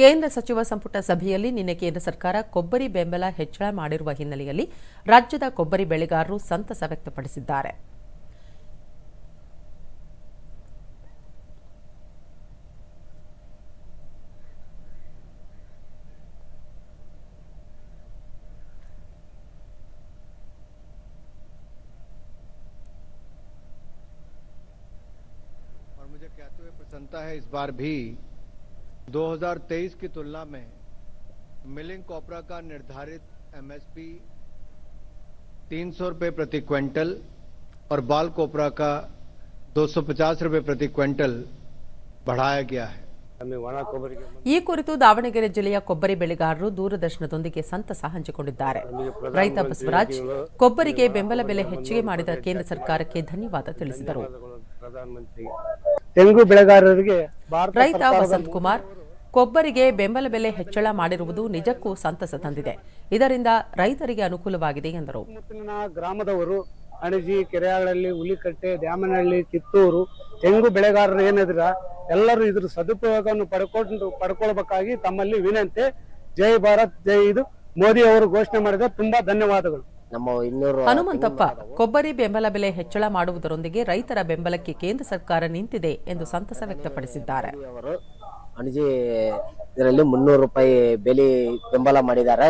ಕೇಂದ್ರ ಸಚಿವ ಸಂಪುಟ ಸಭೆಯಲ್ಲಿ ನಿನ್ನೆ ಕೇಂದ್ರ ಸರ್ಕಾರ ಕೊಬ್ಬರಿ ಬೆಂಬಲ ಹೆಚ್ಚಳ ಮಾಡಿರುವ ಹಿನ್ನೆಲೆಯಲ್ಲಿ ರಾಜ್ಯದ ಕೊಬ್ಬರಿ ಬೆಳೆಗಾರರು ಸಂತಸ ವ್ಯಕ್ತಪಡಿಸಿದ್ದಾರೆ और मुझे कहते हुए प्रसन्नता है इस बार भी 2023 की तुलना में मिलिंग कॉपरा का निर्धारित एमएसपी 300 रुपए प्रति क्विंटल और बाल कोपरा का 250 रुपए प्रति क्विंटल बढ़ाया गया है ನಮಗೆ ಒಣ ಕೊಬ್ಬರಿಗೆ ಈ ಕುರಿತು ದಾವಣಗೆರೆ ಜಿಲ್ಲೆಯ ಕೊಬ್ಬರಿ ಬೆಳೆಗಾರರು ದೂರದರ್ಶನದೊಂದಿಗೆ ಸಂತಸ ಹಂಚಿಕೊಂಡಿದ್ದಾರೆ ರೈತ ಬಸವರಾಜ್ ಕೊಬ್ಬರಿಗೆ ಬೆಂಬಲ ಬೆಲೆ ಹೆಚ್ಚಿಗೆ ಮಾಡಿದ ಕೇಂದ್ರ ಸರ್ಕಾರಕ್ಕೆ ಧನ್ಯವಾದ ತಿಳಿಸಿದರು ಪ್ರಧಾನಮಂತ್ರಿ ತೆಂಗು ಬೆಳೆಗಾರರಿಗೆ ಭಾರತ ರೈತ ವಸಂತ್ ಕುಮಾರ್ ಕೊಬ್ಬರಿಗೆ ಬೆಂಬಲ ಬೆಲೆ ಹೆಚ್ಚಳ ಮಾಡಿರುವುದು ನಿಜಕ್ಕೂ ಸಂತಸ ತಂದಿದೆ. ಇದರಿಂದ ರೈತರಿಗೆ ಅನುಕೂಲವಾಗಿದೆ ಎಂದರು. ಗ್ರಾಮದವರು ಅಣಜಿ ಕೆರೆಯಾಳಲ್ಲಿ ಹುಲಿಕಟ್ಟೆ ದ್ಯಾಮನಹಳ್ಳಿ ಕಿತ್ತೂರು ತೆಂಗು ಬೆಳೆಗಾರರು ಏನಿದ್ರ ಎಲ್ಲರೂ ಇದ್ರ ಸದುಪಯೋಗವನ್ನು ಪಡ್ಕೊಂಡು ಪಡ್ಕೊಳ್ಬೇಕಾಗಿ ತಮ್ಮಲ್ಲಿ ವಿನಂತಿ. ಜೈ ಭಾರತ್ ಜೈ ಇದು. ಮೋದಿ ಅವರು ಘೋಷಣೆ ಮಾಡಿದ ತುಂಬಾ ಧನ್ಯವಾದಗಳು. ಹನುಮಂತಪ್ಪ ಕೊಬ್ಬರಿ ಬೆಂಬಲ ಬೆಲೆ ಹೆಚ್ಚಳ ಮಾಡುವುದರೊಂದಿಗೆ ರೈತರ ಬೆಂಬಲಕ್ಕೆ ಕೇಂದ್ರ ಸರ್ಕಾರ ನಿಂತಿದೆ ಎಂದು ಸಂತಸ ವ್ಯಕ್ತಪಡಿಸಿದ್ದಾರೆ. ಅವರು ಅಣಜಿ ಇದರಲ್ಲಿ ಮುನ್ನೂರು ರೂಪಾಯಿ ಬೆಲೆ ಬೆಂಬಲ ಮಾಡಿದ್ದಾರೆ.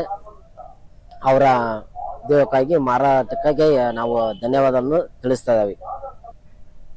ಅವರ ಉದ್ಯೋಗಕ್ಕಾಗಿ ಮಾರಾಟಕ್ಕಾಗಿ ನಾವು ಧನ್ಯವಾದವನ್ನು ತಿಳಿಸ್ತಾ ಇದ್ದೀವಿ.